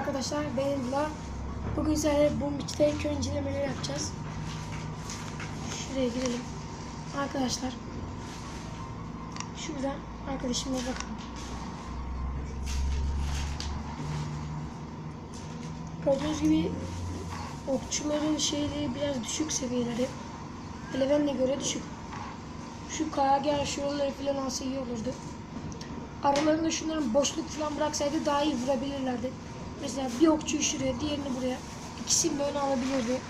arkadaşlar ben Dila. Bugün sizlerle bu Beach'te köy incelemeleri yapacağız. Şuraya girelim. Arkadaşlar. Şuradan arkadaşımla bakalım. Gördüğünüz gibi okçuların şeyleri biraz düşük seviyeleri. Eleven'e göre düşük. Şu kaya gel şuraları falan alsa iyi olurdu. Aralarında şunların boşluk falan bıraksaydı daha iyi vurabilirlerdi. Mesela bir okçuyu şuraya, diğerini buraya. İkisini de öne alabilirdi.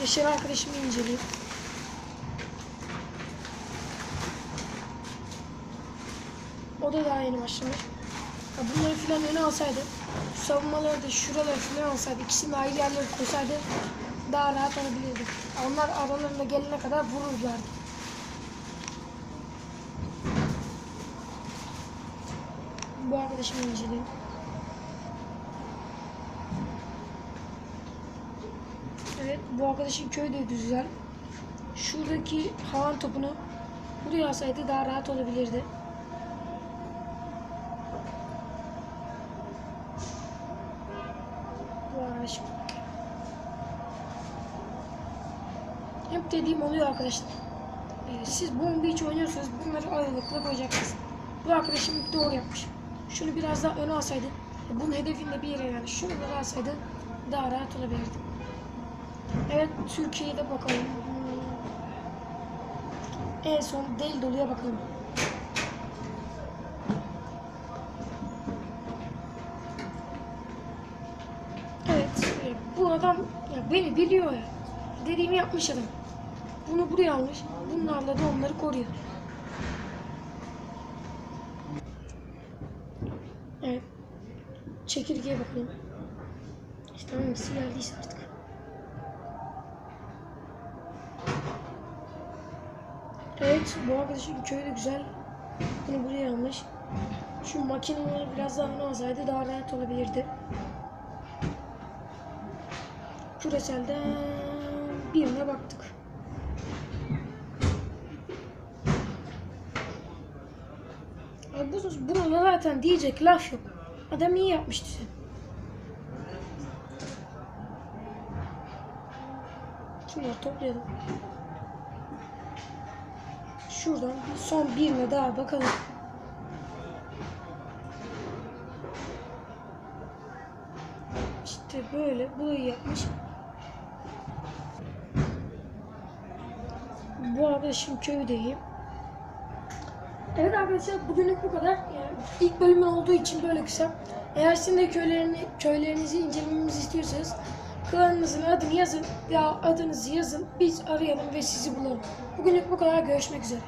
Yaşar arkadaşımı inceleyeyim. O da daha yeni başlamış. Ya bunları falan öne alsaydı, savunmaları da şuraları falan alsaydı, ikisini ayrı yerlere koysaydı daha rahat olabilirdi. Onlar aralarında gelene kadar vururlardı. Bu arkadaşımı inceleyelim. Evet, bu arkadaşın köyü de güzel. Şuradaki havan topunu buraya alsaydı daha rahat olabilirdi. Bu arkadaşım. Hep dediğim oluyor arkadaşlar. Ee, siz Boom Beach oynuyorsanız bunları aralıkla koyacaksınız. Bu arkadaşım doğru yapmış. Şunu biraz daha öne alsaydı, bunun hedefinde bir yere yani da alsaydı daha rahat olabilirdi. Evet Türkiye'de bakalım. En son Deli Dolu'ya bakalım. Evet e, bu adam ya beni biliyor ya. Dediğimi yapmış adam. Bunu buraya almış. Bunlarla da onları koruyor. Evet. Çekirgeye bakalım. İşte hangisi geldiyse artık. Evet, bu arkadaşın köyü de güzel. Bunu buraya almış. Şu makineleri biraz daha öne alsaydı daha rahat olabilirdi. Küreselden birine baktık. Bu, buna zaten diyecek laf yok. Adam iyi yapmıştı sen. Şunları toplayalım. Şuradan son birine daha bakalım. İşte böyle burayı yapmış. Bu arkadaşım köydeyim. Evet arkadaşlar bugünlük bu kadar. Yani ilk bölümün olduğu için böyle kısa. Eğer sizin de köylerini, köylerinizi incelememizi istiyorsanız klanınızın adını yazın veya adınızı yazın. Biz arayalım ve sizi bulalım. Bugünlük bu kadar. Görüşmek üzere.